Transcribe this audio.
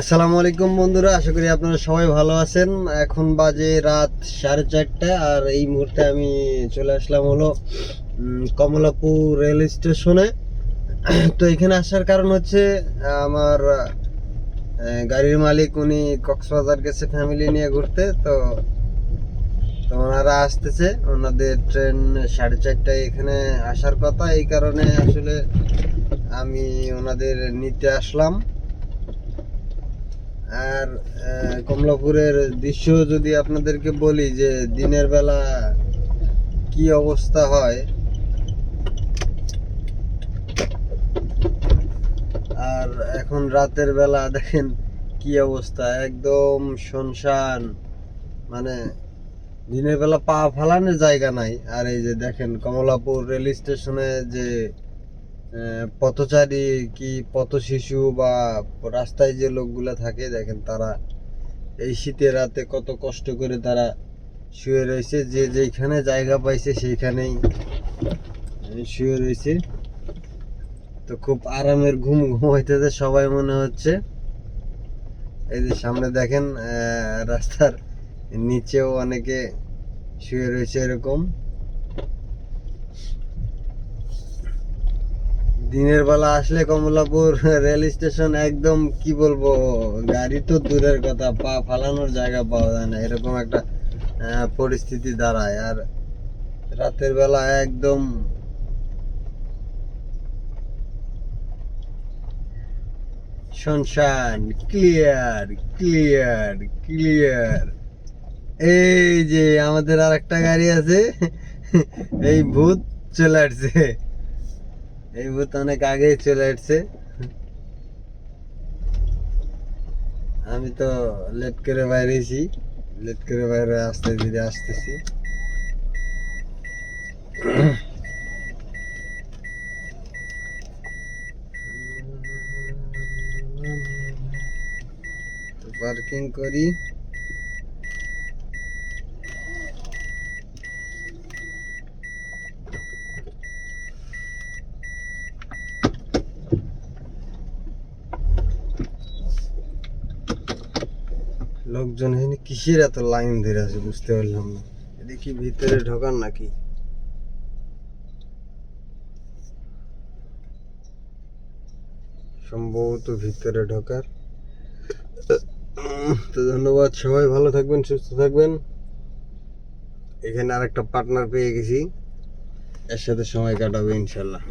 আসসালামু আলাইকুম বন্ধুরা, আশা করি আপনারা সবাই ভালো আছেন। এখন বাজে রাত সাড়ে চারটা, আর এই মুহূর্তে আমি চলে আসলাম হলো কমলাপুর রেল স্টেশনে। তো এখানে আসার কারণ হচ্ছে, আমার গাড়ির মালিক উনি কক্সবাজার গেছে ফ্যামিলি নিয়ে ঘুরতে, তো তো ওনারা আসতেছে। ওনাদের ট্রেন সাড়ে চারটায় এখানে আসার কথা। এই কারণে আসলে আমি ওনাদের নিতে আসলাম। আর কমলাপুরের দৃশ্য যদি আপনাদেরকে বলি যে দিনের বেলা কি অবস্থা হয়, আর এখন রাতের বেলা দেখেন কি অবস্থা, একদম শুনশান। মানে দিনের বেলা পা ফালানোর জায়গা নাই। আর এই যে দেখেন কমলাপুর রেল স্টেশনে যে পথচারী কি পথ শিশু বা রাস্তায় যে লোকগুলা থাকে, দেখেন তারা এই শীতের রাতে কত কষ্ট করে তারা শুয়ে রয়েছে। যে যেখানে জায়গা পাইছে সেইখানেই শুয়ে রয়েছে। তো খুব আরামের ঘুম ঘুমাইতেছে সবাই মনে হচ্ছে। এই যে সামনে দেখেন রাস্তার নিচেও অনেকে শুয়ে রয়েছে এরকম। দিনের বেলা আসলে কমলাপুর রেল স্টেশন একদম, কি বলব, গাড়ি তো দূরের কথা, পা ফালানোর জায়গা পাওয়া যায় না। এরকম একটা পরিস্থিতি দাঁড়ায়। আর রাতের বেলা একদম শনশান ক্লিয়ার ক্লিয়ার ক্লিয়ার এই যে আমাদের আর একটা গাড়ি আছে, এই ভূত চলে আসছে। এই ভূত অনেক আগেই চলে আসছে। আমি তো লেট করে বাইরেছি লেট করে বাইরে আসতে ধীরে আসতেছি। পার্কিং করি। লোকজন এখানে কিসের এত লাইন ধরে আছে বুঝতে পারলাম না। কি ভিতরে ঢোকার নাকি? সম্ভবত ভিতরে ঢোকার। তো ধন্যবাদ সবাই, ভালো থাকবেন, সুস্থ থাকবেন। এখানে আরেকটা পার্টনার পেয়ে গেছি। এর সাথে সময় কাটাবে ইনশাল্লাহ।